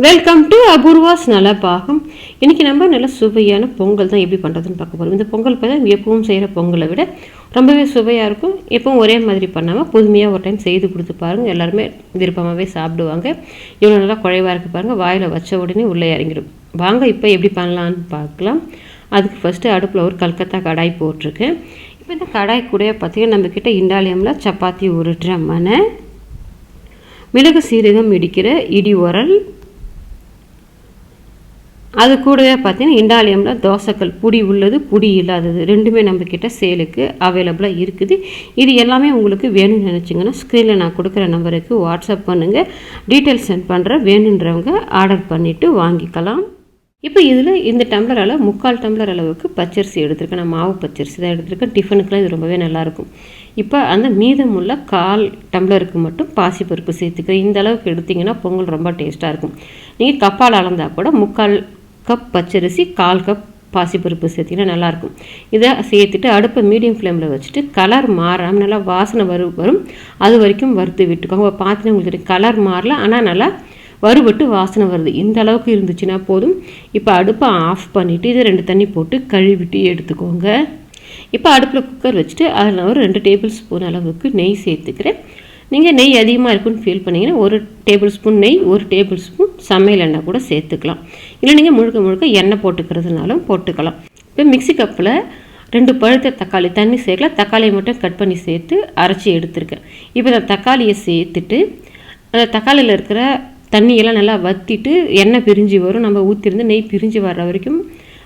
Welcome to Apoorva's Nalabagam இன்றைக்கி நம்ம நல்ல சுவையான பொங்கல் தான் எப்படி பண்ணுறதுன்னு பார்க்க போகிறோம் இந்த பொங்கல் பார்த்தா எப்பவும் செய்கிற பொங்கலை விட ரொம்பவே சுவையாக இருக்கும். எப்பவும் ஒரே மாதிரி பண்ணாமல் புதுமையாக ஒரு டைம் செய்து கொடுத்து பாருங்கள் எல்லாருமே விருப்பமாகவே சாப்பிடுவாங்க. இவ்வளோ நல்லா குழைவாக இருக்குது பாருங்கள் வாயில் வச்ச உடனே உள்ளே இறங்கிடும். வாங்க இப்போ எப்படி பண்ணலான்னு பார்க்கலாம். அதுக்கு ஃபஸ்ட்டு அடுப்பில் ஒரு கல்கத்தா கடாய் போட்டிருக்கேன். இப்போ இந்த கடாய் கூட பார்த்தீங்கன்னா நம்மக்கிட்ட இண்டாலியமில் சப்பாத்தி உருட்டுற மனை மிளகு சீரகம் இடிக்கிற இடி உரல் அது கூடவே பார்த்தீங்கன்னா இண்டாலியமில் தோசைக்கல் புடி உள்ளது புடி இல்லாதது. ரெண்டுமே நம்மக்கிட்ட சேலுக்கு அவைலபிளாக இருக்குது. இது எல்லாமே உங்களுக்கு வேணும்னு நினச்சிங்கன்னா ஸ்க்ரீனில் நான் கொடுக்குற நம்பருக்கு வாட்ஸ்அப் பண்ணுங்கள் டீட்டெயில்ஸ் சென்ட் பண்ணுறேன் வேணுன்றவங்க ஆர்டர் பண்ணிவிட்டு வாங்கிக்கலாம். இப்போ இதில் இந்த டம்ளர் அளவு முக்கால் டம்ளர் அளவுக்கு பச்சரிசி எடுத்திருக்கேன். நான் மாவு பச்சரிசி தான் எடுத்திருக்கேன். டிஃபனுக்குலாம் இது ரொம்பவே நல்லாயிருக்கும் இப்போ அந்த மீதமுள்ள கால் டம்ளருக்கு மட்டும் பாசிப்பருப்பு சேர்த்துக்கிறேன். இந்த அளவுக்கு எடுத்திங்கன்னா பொங்கல் ரொம்ப டேஸ்ட்டாக இருக்கும். நீங்கள் கப்பால் அளந்தால் கூட முக்கால் கப் பச்சரிசி கால் கப் பாசிப்பருப்பு சேர்த்திங்கன்னா நல்லாயிருக்கும். இதை சேர்த்துட்டு அடுப்பை மீடியம் ஃப்ளேமில் வச்சுட்டு கலர் மாறாமல் நல்லா வாசனை வரு வரும். அது வரைக்கும் வறுத்து விட்டுக்கோங்க. பார்த்தீங்கன்னா உங்களுக்கு தெரியும் கலர் மாறல ஆனால் நல்லா வறுபட்டு வாசனை வருது. இந்த அளவுக்கு இருந்துச்சுன்னா போதும். இப்போ அடுப்பை ஆஃப் பண்ணிவிட்டு இதை ரெண்டு தண்ணி போட்டு கழுவிட்டு எடுத்துக்கோங்க. இப்போ அடுப்பில் குக்கர் வச்சுட்டு அதில் ஒரு ரெண்டு டேபிள் ஸ்பூன் அளவுக்கு நெய் சேர்த்துக்கிறேன். நீங்கள் நெய் அதிகமாக இருக்குன்னு ஃபீல் பண்ணிங்கன்னா ஒரு டேபிள் ஸ்பூன் நெய் ஒரு டேபிள் ஸ்பூன் சமையல் எண்ணெய் கூட சேர்த்துக்கலாம். இல்லை நீங்கள் முழுக்க முழுக்க எண்ணெய் போட்டுக்கிறதுனாலும் போட்டுக்கலாம். இப்போ மிக்சி கப்பில் ரெண்டு பழுத்த தக்காளி தண்ணி சேர்க்கல தக்காளியை மட்டும் கட் பண்ணி சேர்த்து அரைச்சி எடுத்துருக்கேன். இப்போ இந்த தக்காளியை சேர்த்துட்டு அந்த தக்காளியில் இருக்கிற தண்ணியெல்லாம் நல்லா வற்றிட்டு எண்ணெய் பிரிஞ்சு வரும். நம்ம ஊற்றிருந்து நெய் பிரிஞ்சு வர்ற வரைக்கும்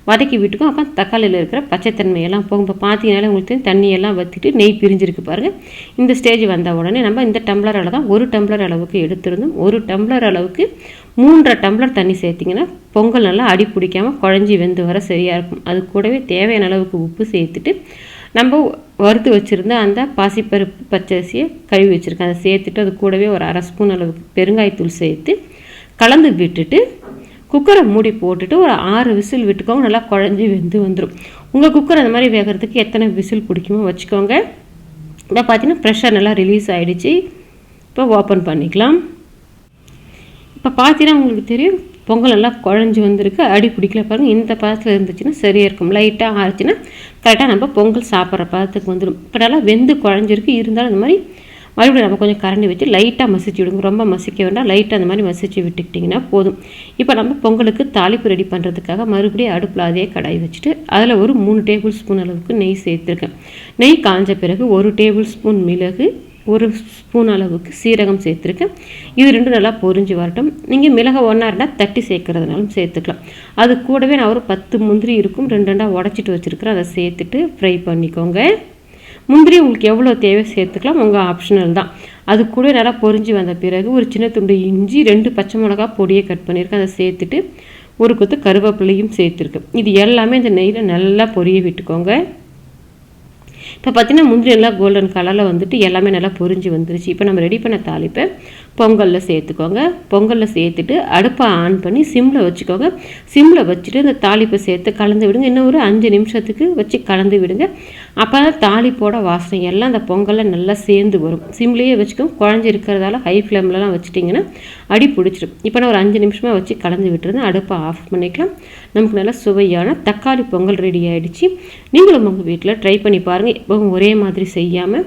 வதக்கி விட்டுக்கும் அப்போ தக்காளியில் இருக்கிற பச்சைத்தன்மையெல்லாம் போகும் இப்போ பார்த்தீங்கனாலே உங்களுக்கு தண்ணியெல்லாம் வற்றிட்டு நெய் பிரிஞ்சிருக்கு பாருங்கள் இந்த ஸ்டேஜ் வந்த உடனே நம்ம இந்த டம்ளர் அளவு தான் ஒரு டம்ளர் அளவுக்கு எடுத்திருந்தோம். ஒரு டம்ளர் அளவுக்கு மூன்றரை டம்ளர் தண்ணி சேர்த்திங்கன்னா பொங்கல் நல்லா அடி பிடிக்காமல் குழஞ்சி வெந்து வர சரியாக இருக்கும். அது கூடவே தேவையான அளவுக்கு உப்பு சேர்த்துட்டு நம்ம வறுத்து வச்சுருந்த அந்த பாசிப்பருப்பு பச்சரிசியை கழுவி வச்சுருக்கேன் அதை சேர்த்துட்டு அது கூடவே ஒரு அரை ஸ்பூன் அளவுக்கு பெருங்காயத்தூள் சேர்த்து கலந்து விட்டுட்டு குக்கரை மூடி போட்டுட்டு ஒரு ஆறு விசில் விட்டுக்கோங்க நல்லா குழஞ்சி வெந்து வந்துடும் உங்கள் குக்கர் அந்த மாதிரி வேகிறதுக்கு எத்தனை விசில் பிடிக்குமோ வச்சுக்கோங்க. இப்போ பார்த்தீங்கன்னா ப்ரெஷர் நல்லா ரிலீஸ் ஆகிடுச்சு இப்போ ஓப்பன் பண்ணிக்கலாம். இப்போ பார்த்தீங்கன்னா உங்களுக்கு தெரியும் பொங்கல் நல்லா குழஞ்சி வந்திருக்கு. அடி பிடிக்கல பாருங்கள் இந்த பதத்தில் இருந்துச்சுன்னா சரியாக இருக்கும். லைட்டாக ஆச்சுன்னா கரெக்டாக நம்ம பொங்கல் சாப்பிட்ற பதத்துக்கு வந்துடும் இப்போ நல்லா வெந்து குழஞ்சிருக்கு. இருந்தாலும் இந்த மாதிரி மறுபடியும் நம்ம கொஞ்சம் கரண்டி வச்சு லைட்டாக மசிச்சு விடுங்க. ரொம்ப மசிக்க வேண்டாம். லைட்டாக அந்த மாதிரி மசிச்சு விட்டுக்கிட்டிங்கன்னா போதும். இப்போ நம்ம பொங்கலுக்கு தாளிப்பு ரெடி பண்ணுறதுக்காக மறுபடியும் அடுப்பில் அதே கடாய் வச்சுட்டு அதில் ஒரு மூணு டேபிள் ஸ்பூன் அளவுக்கு நெய் சேர்த்துருக்கேன். நெய் காஞ்ச பிறகு ஒரு டேபிள் ஸ்பூன் மிளகு ஒரு ஸ்பூன் அளவுக்கு சீரகம் சேர்த்துருக்கேன். இது ரெண்டும் நல்லா பொரிஞ்சு வரட்டும். நீங்கள் மிளகா ஒன்றா இருந்தால் தட்டி சேர்க்குறதுனாலும் சேர்த்துக்கலாம். அது கூடவே நான் ஒரு பத்து முந்திரி இருக்கும் ரெண்டு ரெண்டாக உடச்சிட்டு வச்சுருக்கிறேன். அதை சேர்த்துட்டு ஃப்ரை பண்ணிக்கோங்க. முந்திரி உங்களுக்கு எவ்வளோ தேவை சேர்த்துக்கலாம். உங்கள் ஆப்ஷனல் தான். அது கூட நல்லா பொரிஞ்சு வந்த பிறகு ஒரு சின்ன துண்டு இஞ்சி ரெண்டு பச்சை மிளகா பொடியை கட் பண்ணியிருக்கேன் அதை சேர்த்துட்டு ஒரு கொத்து கருவேப்பிலையும் சேர்த்துருக்கு. இது எல்லாமே இந்த நெய்யில் நல்லா பொரிய விட்டுக்கோங்க. இப்போ பார்த்தீங்கன்னா முந்திரி எல்லாம் கோல்டன் கலரில் வந்துட்டு எல்லாமே நல்லா பொரிஞ்சு வந்துருச்சு. இப்போ நம்ம ரெடி பண்ண தாளிப்பை பொங்கலில் சேர்த்துக்கோங்க. பொங்கலில் சேர்த்துட்டு அடுப்பை ஆன் பண்ணி சிம்மில் வச்சுக்கோங்க. சிம்மில் வச்சுட்டு இந்த தாளிப்பை சேர்த்து கலந்து விடுங்க. இன்னும் ஒரு அஞ்சு நிமிஷத்துக்கு வச்சு கலந்து விடுங்க. அப்போ தான் தாளிப்போட வாசனை எல்லாம் அந்த பொங்கலில் நல்லா சேர்ந்து வரும். சிம்லேயே வச்சுக்கோங்க. குழஞ்சி இருக்கிறதால ஹை ஃப்ளேம்லலாம் வச்சுட்டிங்கன்னா அடி பிடிச்சிடும். இப்போ நான் ஒரு அஞ்சு நிமிஷமாக வச்சு கலந்து விட்டுருந்தேன். அடுப்பை ஆஃப் பண்ணிக்கலாம். நமக்கு நல்லா சுவையான தக்காளி பொங்கல் ரெடி ஆகிடுச்சு நீங்களும் உங்கள் வீட்டில் ட்ரை பண்ணி பாருங்கள் எப்பவும் ஒரே மாதிரி செய்யாமல்